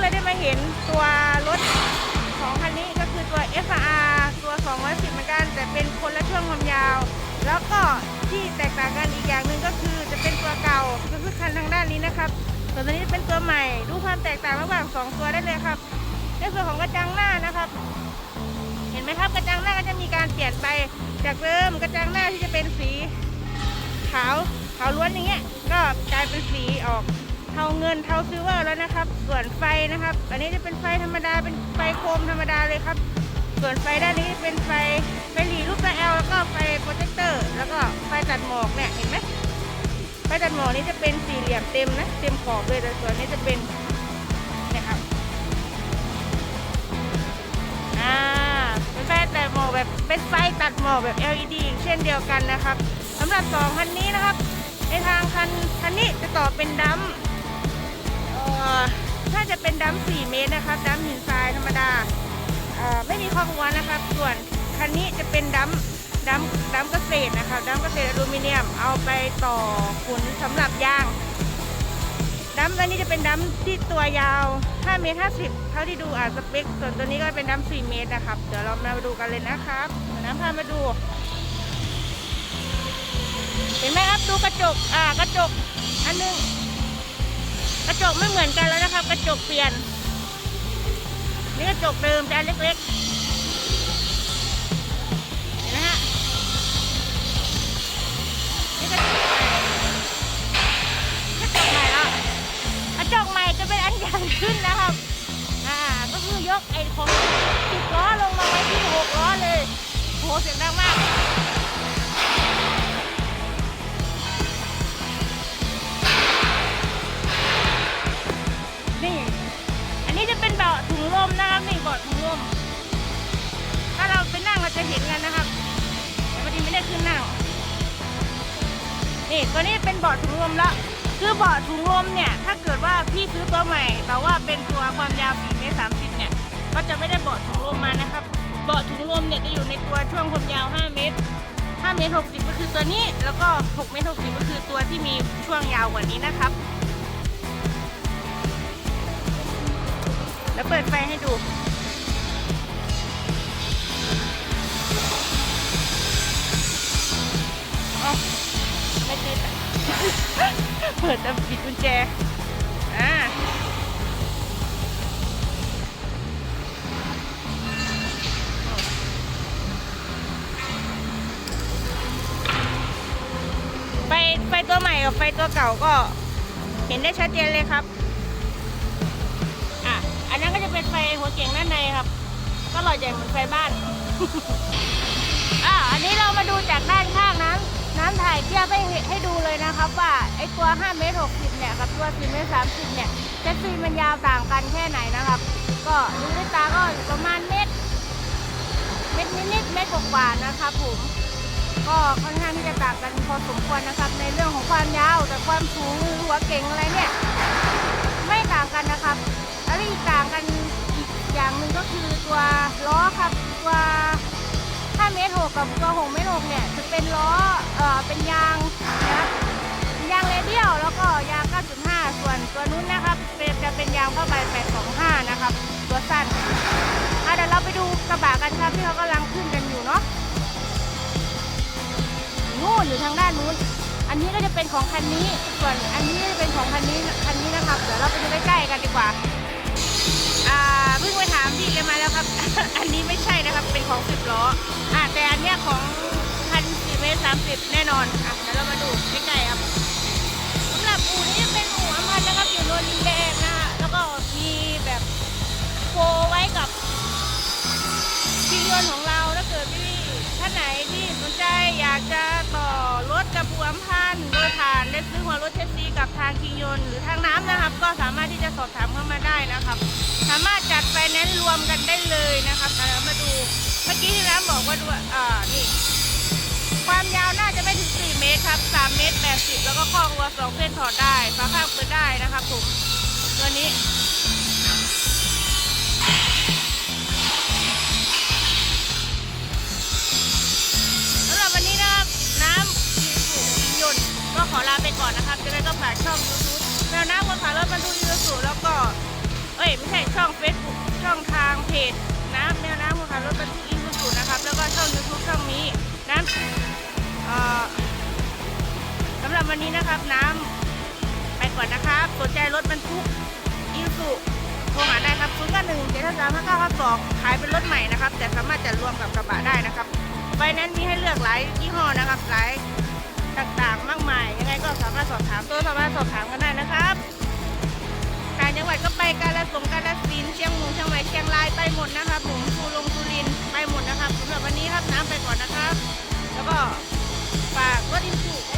เลยได้มาเห็นตัวรถของคันนี้ก็คือตัว FR ตัว 210 เหมือนกัน แต่เป็นคนละช่วงความยาว แล้วก็ที่แตกต่างกันอีกอย่างหนึ่งก็คือจะเป็นตัวเก่าก็คือคันทางด้านนี้นะครับส่วนตัวนี้เป็นตัวใหม่ ดูความแตกต่างระหว่าง 2 ตัวได้เลยครับในส่วนของกระจังหน้านะครับ เห็นไหมครับกระจังหน้าก็จะมีการเปลี่ยนไปจากเริ่มกระจังหน้าที่จะเป็นสีขาวขาวล้วนอย่างเงี้ยก็กลายเป็นสีออก ทาเงินเทาซิลเวอร์แล้วนะครับ ส่วนไฟนะครับ อันนี้จะเป็นไฟธรรมดาเป็นไฟโคมธรรมดาเลยครับ ส่วนไฟด้านนี้เป็นไฟไฟหลีรูปตัวแอลแล้วก็ไฟโปรเจคเตอร์ แล้วก็ไฟตัดหมอกเนี่ยเห็นไหมไฟตัดหมอกนี้จะเป็นสี่เหลี่ยมเต็มนะเต็มขอบเลยแต่ส่วนนี้จะเป็นนี่ยครับอ่าเป็นไฟตัดหมอกแบบเป็นไฟตัดหมอกแบบ LED อีกเช่นเดียวกันนะครับสำหรับสองคันนี้นะครับในทางคันคันนี้จะต่อเป็นดัมเอ่อถ้า จะเป็นดัม4เมตรนะครับดัมหินทรายธรรมดาไม่มีข้อกังวลนะครับ ส่วนคันนี้จะเป็นดัมดัมดัมเกษตรนะครับดัมเกษตรอลูมิเนียมเอาไปต่อขุนสำหรับยางดัมตัวนี้จะเป็นดัมที่ตัวยาว5เมตร50เท่าที่ดูอ่าสเปคส่วนตัวนี้ก็เป็นดัม4เมตรนะครับ เดี๋ยวเรามาดูกันเลยนะครับเดี๋ยวน้ำพามาดูเห็นไหมครับดูกระจกอ่ากระจกอันหนึง กระจกไม่เหมือนกันแล้วนะครับ กระจกเปลี่ยน นี่กระจกเดิมแต่อันเล็กๆเห็นไหมฮะนี่กระจกใหม่กระจกใหม่แล้วกระจกใหม่จะเป็นอันใหญ่ขึ้นนะครับ อ่าก็คือยกไอ้ของสิบล้อลงมาไว้ที่หกล้อเลยโหเสียงดังมาก ขึ้นนั่ง นี่ตัวนี้เป็นเบาะถุงลมแล้ว คือเบาะถุงลมเนี่ย ถ้าเกิดว่าพี่ซื้อตัวใหม่ แต่ว่าเป็นตัวความยาว4เมตร30 เนี่ย ก็จะไม่ได้เบาะถุงลมมานะครับ เบาะถุงลมเนี่ยจะอยู่ในตัวช่วงความยาว 5 เมตร 5 เมตร 60 ก็คือตัวนี้ แล้วก็ 6 เมตร 60 ก็คือตัวที่มีช่วงยาวกว่านี้นะครับ แล้วเปิดไฟให้ดู เปิดแต่ปิดกุญแจ อ่า ไฟไฟตัวใหม่กับไฟตัวเก่าก็เห็นได้ชัดเจนเลยครับ อะ อันนั้นก็จะเป็นไฟหัวเก่งด้านในครับ ก็หล่อใหญ่เหมือนไฟบ้าน เทียบให้ให้ดูเลยนะครับว่าไอตัว5เมตร60เนี่ยกับตัว4เมตร30เนี่ยเซตซีมันยาวต่างกันแค่ไหนนะครับ ก็ดูด้วยตาก็อยู่ประมาณเมตรเมตรนิดๆเมตรกว่านะครับผมก็ค่อนข้างที่จะต่างกันพอสมควรนะครับ ในเรื่องของความยาวแต่ความสูงหัวเก่งอะไรเนี่ยไม่ต่างกันนะครับ แล้วอีกต่างกันอีกอย่างหนึ่งก็คือตัวล้อครับตัว เมตร6กับตัว6เมตร6เนี่ยจะเป็นล้อเอ่อเป็นยางนะครับยางเรเดียลแล้วก็ยาง 9.5 ส่วนตัวนู้นนะครับเป็นจะเป็นยางผ้าใบ825 นะครับ ตัวสั้นอะเดี๋ยวเราไปดูกระบะกันครับที่เขากำลังขึ้นกันอยู่เนาะนู่นอยู่ทางด้านนู้น อันนี้ก็จะเป็นของคันนี้ ส่วนอันนี้จะเป็นของคันนี้คันนี้นะครับ เดี๋ยวเราไปดูใกล้ๆกันดีกว่า อ่าเพิ่งไปถามพี่แกมาแล้วครับ อันนี้ไม่ใช่ ของสิบล้ออ่าแต่อันเนี้ยของพันสี่เมตรสามสิบแน่นอนอะเดี๋ยวเรามาดูใกล้ๆครับสำหรับอู่นี้เป็นอู่อำพันธ์นะครับอยู่โนนดินแดงนะฮะแล้วก็มีแบบโฟไว้กับทีมยนของเราถ้าเกิดพี่ท่านไหนที่สนใจอยากจะต่อรถกับผู้อัมพันธ์โดยผ่านได้ รถเชสซีกับทางคิงยนหรือทางน้ำนะครับ ก็สามารถที่จะสอบถามเข้ามาได้นะครับ สามารถจัดไฟแนนซ์รวมกันได้เลยนะครับแล้วมาดูเมื่อกี้ที่น้ำบอกว่าดูอ่านี่ความยาวน่าจะไม่ถึง 4 เมตรครับ 3 เมตร 80 แล้วก็ข้อวัว2เส้นถอดได้ฝาข้างเปิดได้นะครับผมตัวนี้ รถบรรทุกอีซูแล้วก็เอ้ยไม่ใช่ช่อง Facebook ช่องทางเพจน้ำแมวน้ำคนขับรถบรรทุกอีซูนะครับแล้วก็ช่อง YouTube ช่องนี้น้ำเอ่อวันนี้นะครับน้ำไปก่อนนะครับสนใจรถบรรทุกอิสุโทรหาได้ครับ0 9 1 7 3 5 9 5 2ขายเป็นรถใหม่นะครับ แต่สามารถจัดรวมกับกระบะได้นะครับไฟนนซ์มีให้เลือกหลายยี่ห้อนะครับหลายต่างๆ มากมาย ยังไงก็สามารถสอบถามตัวสามารถสอบถามกันได้นะครับ หวัดก็ไปกาละสงกาละสินเชียงมงเชียงใหม่เชียงรายไปหมดนะครับผมทูลงสุรินไปหมดนะครับสำหรับวันนี้ครับน้ำไปก่อนนะครับ แล้วก็ฝากรถอินสุ